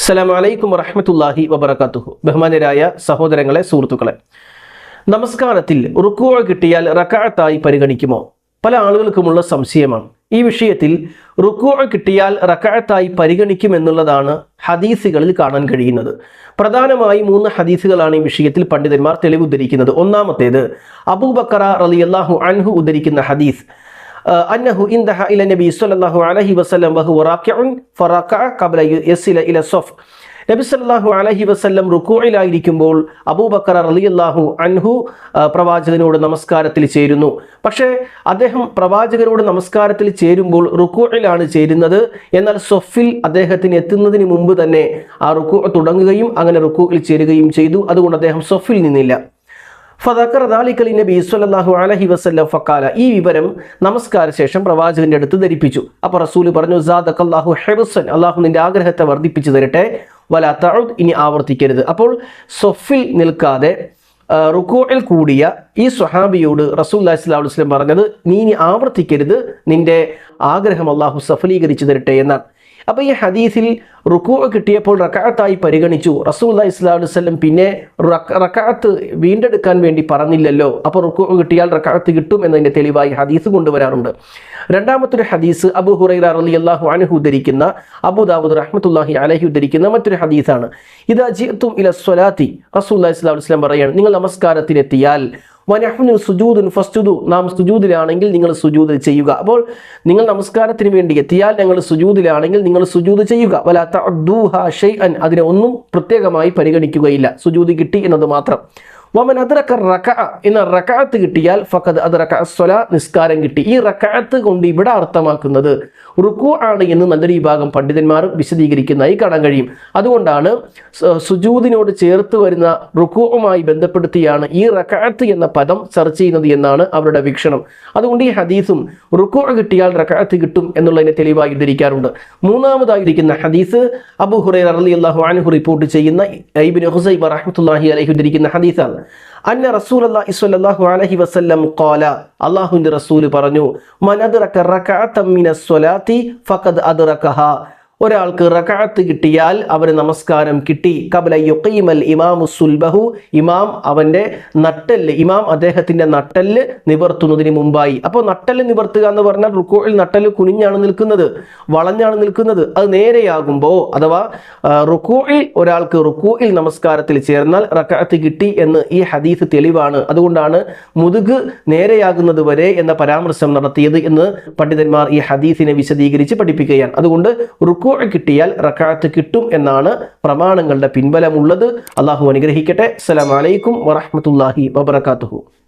അസ്സലാമു അലൈക്കും വറഹമത്തല്ലാഹി വബർക്കാത്തുഹു ബഹുമാനരായ സഹോദരങ്ങളെ സുഹൃത്തുക്കളെ നമസ്കാരത്തിൽ റുക്കുവ കിട്ടിയാൽ റക്കാഴത്തായി പരിഗണിക്കുമോ? പല ആളുകൾക്കുമുള്ള സംശയമാണ്. ഈ വിഷയത്തിൽ റുക്കുവ കിട്ടിയാൽ റക്കാഴത്തായി പരിഗണിക്കുമെന്നുള്ളതാണ് ഹദീസുകളിൽ കാണാൻ കഴിയുന്നത്. പ്രധാനമായി മൂന്ന് ഹദീസുകളാണ് ഈ വിഷയത്തിൽ പണ്ഡിതന്മാർ തെളിവുദ്ധരിക്കുന്നത് ഒന്നാമത്തേത് അബൂബക്കറ റളിയല്ലാഹു അൻഹു ഉദ്ധരിക്കുന്ന ഹദീസ് അന്നഹു ഇന്ദഹ ഇല നബി സല്ലല്ലാഹു അലൈഹി വസല്ലം വഹു റാക്കിഉൻ ഫറകഅ ഖബ്ല യസില ഇല സഫ് നബി സല്ലല്ലാഹു അലൈഹി വസല്ലം റുക്കൂയിലായിരിക്കുമ്പോൾ അബൂബക്കർ റളിയല്ലാഹു അൻഹു പ്രവാചകനോട് നമസ്കാരത്തിൽ ചേരുന്നു. പക്ഷേ അദ്ദേഹം പ്രവാചകനോട് നമസ്കാരത്തിൽ ചേരുമ്പോൾ റുക്കൂയിലാണ് ചേരുന്നത്. എന്നാൽ സൊഫിൽ അദ്ദേഹത്തിന് എത്തുന്നതിന് മുമ്പ് തന്നെ ആ റുക്കൂ തുടങ്ങുകയും അങ്ങനെ റുക്കൂയിൽ ചേരുകയും ചെയ്തു. അതുകൊണ്ട് അദ്ദേഹം സൊഫിൽ നിന്നില്ല. നബി അലൈഹി വസല്ലം ഈ വിവരം നമസ്കാര ശേഷം പ്രവാചകന്റെ അടുത്ത് ധരിപ്പിച്ചു. അപ്പോൾ റസൂൽ പറഞ്ഞു അള്ളാഹു നിന്റെ ആഗ്രഹത്തെ വർദ്ധിപ്പിച്ചു തരട്ടെ. വല തഉദ് ഇനി ആവർത്തിക്കരുത്. അപ്പോൾ സൊഫിൽ നിൽക്കാതെ റുക്കോയിൽ കൂടിയ ഈ സുഹാബിയോട് റസൂൽ അലൈഹി വസ്ലം പറഞ്ഞത് നീ ഇനി ആവർത്തിക്കരുത്. നിന്റെ ആഗ്രഹം അള്ളാഹു സഫലീകരിച്ചു തരട്ടെ എന്നാണ്. അപ്പോൾ ഈ ഹദീസിൽ റുക്കു കിട്ടിയപ്പോൾ റക്കാത്തായി പരിഗണിച്ചു. റസൂൽ ഇസ്ലാ വല്ലം പിന്നെ റക്ക- റക്കാത്ത് വീണ്ടെടുക്കാൻ വേണ്ടി പറഞ്ഞില്ലല്ലോ. അപ്പോൾ റുക്കു കിട്ടിയാൽ റക്കാത്ത് കിട്ടും എന്നതിന്റെ തെളിവായി ഹദീസ് കൊണ്ടുവരാറുണ്ട്. രണ്ടാമത്തൊരു ഹദീസ് അബു ഹുറൈറ അലി അള്ളാഹു അനഹു ഉദ്ധരിക്കുന്ന അബു ദാവൂദ് റഹ്മത്തുല്ലാഹി അലഹി ഉദ്ധരിക്കുന്ന മറ്റൊരു ഹദീസാണ്. ഇത് അജിത്തും ഇല സ്വലാത്തി റസൂൽ ഇസ്ലാ വസ്ലം പറയാണ് നിങ്ങൾ നമസ്കാരത്തിനെത്തിയാൽ വനഹ്നു സുജൂദുൻ ഫസ്തുദു നാം സുജൂദിലാണെങ്കിൽ നിങ്ങൾ സുജൂദ് ചെയ്യുക. അപ്പോൾ നിങ്ങൾ നമസ്കാരത്തിന് വേണ്ടി എത്തിയാൽ ഞങ്ങൾ സുജൂദിലാണെങ്കിൽ നിങ്ങൾ സുജൂദ് ചെയ്യുക. വലാത്ത അതിനെ ഒന്നും പ്രത്യേകമായി പരിഗണിക്കുകയില്ല. സുജൂദ് കിട്ടി എന്നത് മാത്രം. വമൻ അദ്റക റക എന്ന റക്കാത്ത് കിട്ടിയാൽ ഫഖദ് അദ്റക അസ്വല നിസ്കാരം കിട്ടി. ഈ റക്കാത്ത് കൊണ്ട് ഇവിടെ അർത്ഥമാക്കുന്നത് റുക്കു ആണ് എന്ന് നല്ലൊരു വിഭാഗം പണ്ഡിതന്മാർ വിശദീകരിക്കുന്നതായി കാണാൻ കഴിയും. അതുകൊണ്ടാണ് സുജൂദിനോട് ചേർത്ത് വരുന്ന റുക്കുവുമായി ബന്ധപ്പെടുത്തിയാണ് ഈ റക്കാത്ത് എന്ന പദം ചർച്ച ചെയ്യുന്നത് എന്നാണ് അവരുടെ വീക്ഷണം. അതുകൊണ്ട് ഈ ഹദീസും റുക്കു കിട്ടിയാൽ റക്കാത്ത് കിട്ടും എന്നുള്ളതിനെ തെളിവായി ധരിക്കാറുണ്ട് മൂന്നാമതായി ഇരിക്കുന്ന ഹദീസ് അബു ഹുറൈറ റളിയല്ലാഹു അൻഹു റിപ്പോർട്ട് ചെയ്യുന്ന ഐബിൻ ഹുസൈബ റഹ്മത്തുള്ളാഹി അലൈഹി ധരിക്കുന്ന ഹദീസാണ്. അന്ന റസൂലുള്ളാഹി സ്വല്ലല്ലാഹു അലൈഹി വസല്ലം ഖാല അല്ലാഹുവിന്റെ റസൂൽ പറഞ്ഞു റകഅതൻ മിനസ് സ്വലാത്തി ഫഖദ് അദ്റകഹ ഒരാൾക്ക് റക്കാത്ത് കിട്ടിയാൽ അവന് നമസ്കാരം കിട്ടി. കബല യുക്കീമൽ ഇമാമു സുൽബഹു. ഇമാം അവന്റെ നട്ടൽ ഇമാം അദ്ദേഹത്തിന്റെ നട്ടൽ നിവർത്തുന്നതിന് മുമ്പായി. അപ്പോൾ നട്ടൽ നിവർത്തുക എന്ന് പറഞ്ഞാൽ റുക്കോയിൽ നട്ടൽ കുനിഞ്ഞാണ് നിൽക്കുന്നത് വളഞ്ഞാണ് നിൽക്കുന്നത്. അത് നേരെയാകുമ്പോൾ അഥവാ റുക്കോയിൽ ഒരാൾക്ക് റുക്കോയിൽ നമസ്കാരത്തിൽ ചേർന്നാൽ റക്കാത്ത് കിട്ടി എന്ന് ഈ ഹദീസ് തെളിവാണ്. അതുകൊണ്ടാണ് മുതുക് നേരെയാകുന്നത് വരെ എന്ന പരാമർശം നടത്തിയത് എന്ന് പണ്ഡിതന്മാർ ഈ ഹദീസിനെ വിശദീകരിച്ച് പഠിപ്പിക്കുകയാണ്. അതുകൊണ്ട് റുക്കു കിട്ടിയാൽ റക്കാത്ത് കിട്ടും എന്നാണ് പ്രമാണങ്ങളുടെ പിൻബലമുള്ളത്. അള്ളാഹു അനുഗ്രഹിക്കട്ടെ. അസ്സലാമു അലൈക്കും വറഹ്മത്തുള്ളാഹി വബറകാതുഹു.